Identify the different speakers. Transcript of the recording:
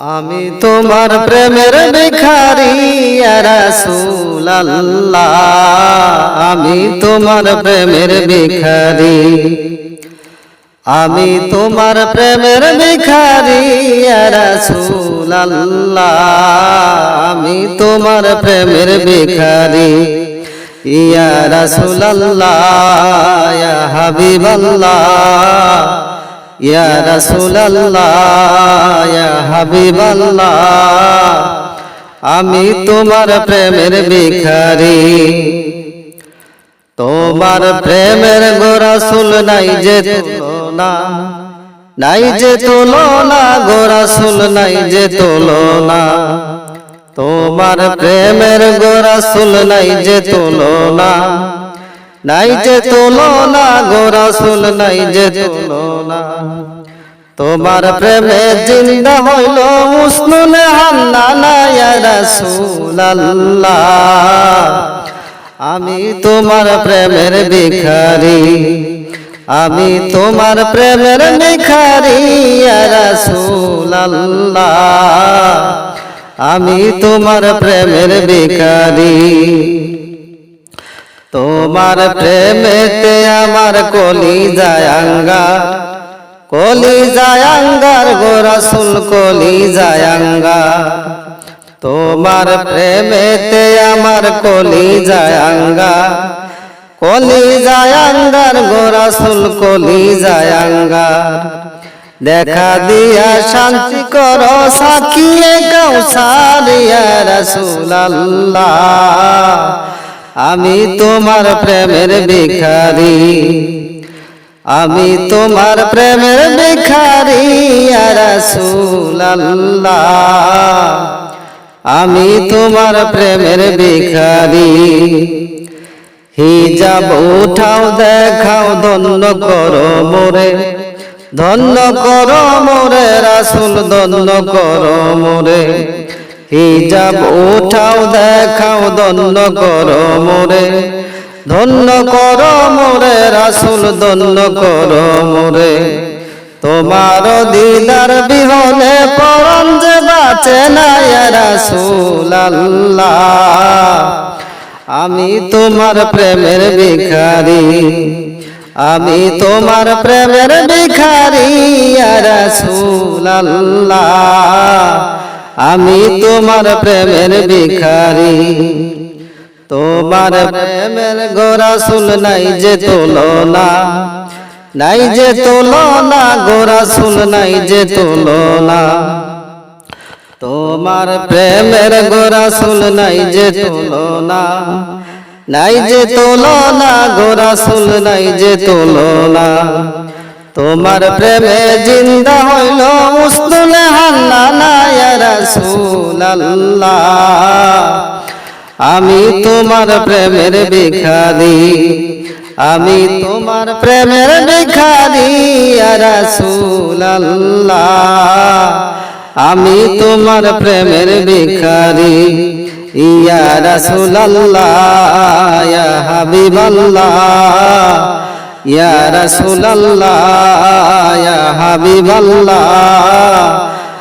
Speaker 1: আমি তোমার প্রেমের ভিখারি রাসূলুল্লাহ। আমি তোমার প্রেমের ভিখারি। আমি তোমার প্রেমের ভিখারি রাসূলুল্লাহ। আমি তোমার প্রেমের ভিখারি, ইয়া রাসূলুল্লাহ, ইয়া হাবিবাল্লাহ। ইয়া রাসূলুল্লাহ ইয়া হাবিবাল্লাহ আমি তোমার প্রেমের ভিখারি। তোমার প্রেমের গোরাসুল নাই যে তুলনা। নাই যে তুলনা গোরাসুল নাই যে তুলনা। তোমার প্রেমের গোরাসুল নাই যে তুলনা। নাই যে তুলনা গোরাসুল নাই যে তুলনা। তোমার প্রেমে জিন্দা হইল মুসনুন হান্না ইয়া রাসূলুল্লাহ। আমি তোমার প্রেমের ভিখারি। আমি তোমার প্রেমের ভিখারি ইয়া রাসূলুল্লাহ। আমি তোমার প্রেমের ভিখারি। তোমার প্রেমেতে আমার কলি জায়াঙ্গা কলি জায়াঙ্গার গোরাসুল কলি জায়াঙ্গা তোমার প্রেমেতে আমার কলি জায়াঙ্গা কলি জায়াঙ্গার গোরাসুল কলি জায়াঙ্গার দেখা দিয়া শান্তি করো সাকিয়ে গৌসারিয়া রাসূলুল্লাহ। আমি তোমার প্রেমের ভিখারি। আমি তোমার প্রেমের ভিখারি রাসূলুল্লাহ। আমি তোমার প্রেমের ভিখারি। হিজাব উঠাও, দেখাও, ধন্য করো মোরে। ধন্য করো মোরে, রাসুল, ধন্য করো মোরে। হিজাব উঠাও, দেখাও, ধন্য করো মোরে। ধন্য করো মোরে, রাসুল ধন্য করো মোরে। তোমার দিদার বিহনে পরম যে বাঁচে না রাসুল আল্লাহ। আমি তোমার প্রেমের ভিখারি, আমি তোমার প্রেমের ভিখারি রাসূলুল্লাহ আমি তোমার প্রেমের ভিখারি। তোমার প্রেমের গোরাসুল নাই যে তুলনা। নাই যে তুলনা গোরাসুল নাই যে তুলনা। তোমার প্রেমের গোরাসুল নাই যে তুলনা। নাই যে তুলনা গোরাসুল নাই যে তুলনা। তোমার প্রেমে জিন্দা হইল না রাসূলুল্লাহ। আমি তোমার প্রেমের ভিখারি। আমি তোমার প্রেমের ভিখারি রাসূলুল্লাহ। আমি তোমার প্রেমের ভিখারি, ইয়া রাসূলুল্লাহ, ইয়া হাবিবাল্লাহ। ইয়া রাসূলুল্লাহ, ইয়া হাবিবাল্লাহ।